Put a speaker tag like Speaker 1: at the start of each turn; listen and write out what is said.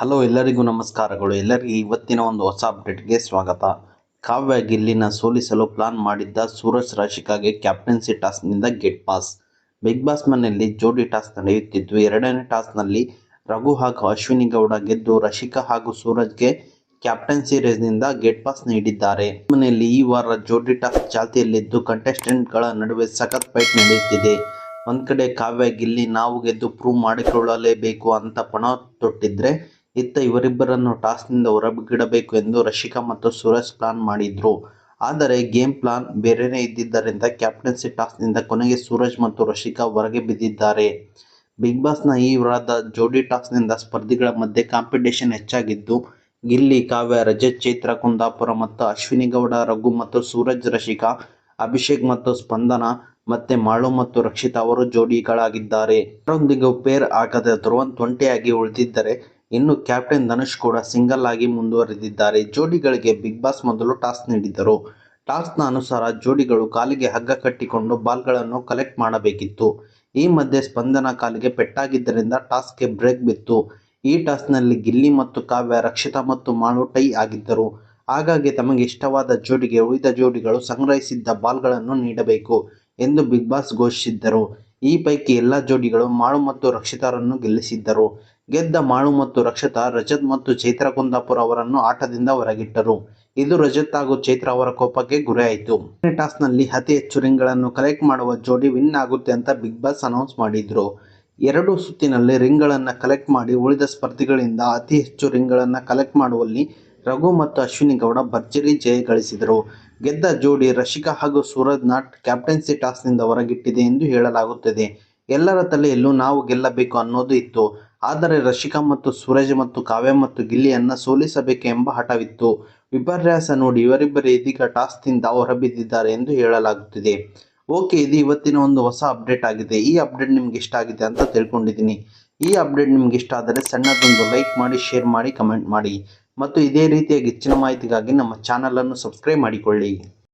Speaker 1: Hello ಎಲ್ಲರಿಗೂ ನಮಸ್ಕಾರಗಳು. ಎಲ್ಲರಿಗೂ ಇವತ್ತಿನ ಒಂದು ಹೊಸ ಅಪ್ಡೇಟ್ಗೆ ಸ್ವಾಗತ. ಕಾವ್ಯ ಗಿಲ್ಲಿನ ಸೋಲಿಸಲು ಪ್ಲಾನ್ ಮಾಡಿದ್ದ ಸೂರಜ್ ರಾಶಿಕಾಗೆ ಕ್ಯಾಪ್ಟನ್ಸಿ ಟಾಸ್ನಿಂದ ಗೆಟ್ ಪಾಸ್ ಬಿಗ್ ಬಾಸ್ ಮನೆಯಲ್ಲಿ ಜೋಡಿ ಟಾಸ್ ನಡೆಯುತ್ತಿದ್ದು, ಎರಡನೇ ಟಾಸ್ನಲ್ಲಿ ರಘು ಹಾಗೂ ಅಶ್ವಿನಿ ಗೌಡ ಗೆದ್ದು ರಶಿಕಾ ಹಾಗೂ ಸೂರಜ್ಗೆ ಕ್ಯಾಪ್ಟನ್ಸಿ ರೇಸ್ನಿಂದ ಗೆಟ್ ಪಾಸ್ ನೀಡಿದ್ದಾರೆ. ಮನೆಯಲ್ಲಿ ಈ ವಾರ ಜೋಡಿ ಟಾಸ್ ಚಾಲ್ತಿಯಲ್ಲಿದ್ದು ಕಂಟೆಸ್ಟೆಂಟ್ಗಳ ನಡುವೆ ಸಖತ್ ಫೈಟ್ ನಡೆಯುತ್ತಿದೆ. ಒಂದ್ ಕಡೆ ಕಾವ್ಯ ಗಿಲ್ಲಿ ನಾವು ಗೆದ್ದು ಪ್ರೂವ್ ಮಾಡಿಕೊಳ್ಳಲೇಬೇಕು ಅಂತ ಪಣ ತೊಟ್ಟಿದ್ರೆ ಇತ್ತ ಇವರಿಬ್ಬರನ್ನು ಟಾಸ್ನಿಂದ ಹೊರಗಿಡಬೇಕು ಎಂದು ರಶಿಕಾ ಮತ್ತು ಸುರೇಶ್ ಪ್ಲಾನ್ ಮಾಡಿದ್ರು. ಆದರೆ ಗೇಮ್ ಪ್ಲಾನ್ ಬೇರೆನೇ ಇದ್ದಿದ್ದರಿಂದ ಕ್ಯಾಪ್ಟನ್ಸಿ ಟಾಸ್ನಿಂದ ಕೊನೆಗೆ ಸೂರಜ್ ಮತ್ತು ರಶಿಕಾ ಹೊರಗೆ ಬಿದ್ದಿದ್ದಾರೆ. ಬಿಗ್ ಬಾಸ್ನ ಈ ವಾರದ ಜೋಡಿ ಟಾಸ್ನಿಂದ ಸ್ಪರ್ಧಿಗಳ ಮಧ್ಯೆ ಕಾಂಪಿಟೇಷನ್ ಹೆಚ್ಚಾಗಿದ್ದು, ಗಿಲ್ಲಿ, ಕಾವ್ಯ, ರಜತ್, ಚೈತ್ರ, ಕುಂದಾಪುರ ಮತ್ತು ಅಶ್ವಿನಿ ಗೌಡ, ರಘು ಮತ್ತು ಸೂರಜ್, ರಶಿಕಾ, ಅಭಿಷೇಕ್ ಮತ್ತು ಸ್ಪಂದನ ಮತ್ತೆ ಮಾಳು ಮತ್ತು ರಕ್ಷಿತಾ ಅವರು ಜೋಡಿಗಳಾಗಿದ್ದಾರೆ. ಅವರೊಂದಿಗೆ ಪೇರ್ ಆಗದ ಧ್ರುವನ್ ತೊಂಟೆಯಾಗಿ ಉಳಿದಿದ್ದರೆ ಇನ್ನು ಕ್ಯಾಪ್ಟನ್ ಧನುಷ್ ಕೂಡ ಸಿಂಗಲ್ ಆಗಿ ಮುಂದುವರೆದಿದ್ದಾರೆ. ಜೋಡಿಗಳಿಗೆ ಬಿಗ್ ಬಾಸ್ ಮೊದಲು ಟಾಸ್ಕ್ ನೀಡಿದ್ದರು. ಟಾಸ್ಕ್ನ ಅನುಸಾರ ಜೋಡಿಗಳು ಕಾಲಿಗೆ ಹಗ್ಗ ಕಟ್ಟಿಕೊಂಡು ಬಾಲ್ಗಳನ್ನು ಕಲೆಕ್ಟ್ ಮಾಡಬೇಕಿತ್ತು. ಈ ಮಧ್ಯೆ ಸ್ಪಂದನ ಕಾಲಿಗೆ ಪೆಟ್ಟಾಗಿದ್ದರಿಂದ ಟಾಸ್ಕ್ಗೆ ಬ್ರೇಕ್ ಬಿತ್ತು. ಈ ಟಾಸ್ಕ್ನಲ್ಲಿ ಗಿಲ್ಲಿ ಮತ್ತು ಕಾವ್ಯ, ರಕ್ಷಿತಾ ಮತ್ತು ಮಾಳು ಟೈ ಆಗಿದ್ದರು. ಹಾಗಾಗಿ ತಮಗೆ ಇಷ್ಟವಾದ ಜೋಡಿಗೆ ಉಳಿದ ಜೋಡಿಗಳು ಸಂಗ್ರಹಿಸಿದ್ದ ಬಾಲ್ಗಳನ್ನು ನೀಡಬೇಕು ಎಂದು ಬಿಗ್ ಬಾಸ್ ಘೋಷಿಸಿದ್ದರು. ಈ ಪೈಕಿ ಎಲ್ಲ ಜೋಡಿಗಳು ಮಾಳು ಮತ್ತು ರಕ್ಷಿತಾರನ್ನು ಗೆಲ್ಲಿಸಿದ್ದರು. ಗೆದ್ದ ಮಾಳು ಮತ್ತು ರಕ್ಷಿತಾ ರಜತ್ ಮತ್ತು ಚೈತ್ರ ಕುಂದಾಪುರ ಅವರನ್ನು ಆಟದಿಂದ ಹೊರಗಿಟ್ಟರು. ಇದು ರಜತ್ ಹಾಗೂ ಚೈತ್ರ ಅವರ ಕೋಪಕ್ಕೆ ಗುರಿಯಾಯಿತು. ಟಾಸ್ನಲ್ಲಿ ಅತಿ ಹೆಚ್ಚು ರಿಂಗ್ಗಳನ್ನು ಕಲೆಕ್ಟ್ ಮಾಡುವ ಜೋಡಿ ವಿನ್ ಆಗುತ್ತೆ ಅಂತ ಬಿಗ್ ಬಾಸ್ ಅನೌನ್ಸ್ ಮಾಡಿದ್ರು. ಎರಡು ಸುತ್ತಿನಲ್ಲಿ ರಿಂಗ್ಗಳನ್ನು ಕಲೆಕ್ಟ್ ಮಾಡಿ ಉಳಿದ ಸ್ಪರ್ಧಿಗಳಿಂದ ಅತಿ ಹೆಚ್ಚು ರಿಂಗ್ಗಳನ್ನು ಕಲೆಕ್ಟ್ ಮಾಡುವಲ್ಲಿ ರಘು ಮತ್ತು ಅಶ್ವಿನಿ ಗೌಡ ಭರ್ಜರಿ ಜಯ ಗಳಿಸಿದರು. ಗೆದ್ದ ಜೋಡಿ ರಶಿಕಾ ಹಾಗೂ ಸೂರಜ್ ನಾಟ್ ಕ್ಯಾಪ್ಟನ್ಸಿ ಟಾಸ್ನಿಂದ ಹೊರಗಿಟ್ಟಿದೆ ಎಂದು ಹೇಳಲಾಗುತ್ತದೆ. ಎಲ್ಲರ ತಲೆಯಲ್ಲೂ ನಾವು ಗೆಲ್ಲಬೇಕು ಅನ್ನೋದು ಇತ್ತು. ಆದರೆ ರಶಿಕಾ ಮತ್ತು ಸೂರಜ್ ಮತ್ತು ಕಾವ್ಯ ಮತ್ತು ಗಿಲ್ಲಿಯನ್ನ ಸೋಲಿಸಬೇಕು ಎಂಬ ಹಠವಿತ್ತು. ವಿಪರ್ಯಾಸ ನೋಡಿ ಇವರಿಬ್ಬರು ಇದೀಗ ಟಾಸ್ನಿಂದ ಹೊರಬಿದ್ದಿದ್ದಾರೆ ಎಂದು ಹೇಳಲಾಗುತ್ತಿದೆ. ಓಕೆ, ಇದು ಇವತ್ತಿನ ಒಂದು ಹೊಸ ಅಪ್ಡೇಟ್ ಆಗಿದೆ. ಈ ಅಪ್ಡೇಟ್ ನಿಮ್ಗೆ ಇಷ್ಟ ಆಗಿದೆ ಅಂತ ತಿಳ್ಕೊಂಡಿದ್ದೀನಿ. ಈ ಅಪ್ಡೇಟ್ ನಿಮ್ಗೆ ಇಷ್ಟ ಆದರೆ ಸಣ್ಣದೊಂದು ಲೈಕ್ ಮಾಡಿ, ಶೇರ್ ಮಾಡಿ, ಕಮೆಂಟ್ ಮಾಡಿ. ಮತ್ತು ಇದೇ ರೀತಿಯಾಗಿ ಹೆಚ್ಚಿನ ಮಾಹಿತಿಗಾಗಿ ನಮ್ಮ ಚಾನಲನ್ನು ಸಬ್ಸ್ಕ್ರೈಬ್ ಮಾಡಿಕೊಳ್ಳಿ.